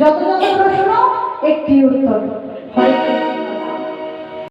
যত যত প্রশ্ন একটি উত্তর। হয়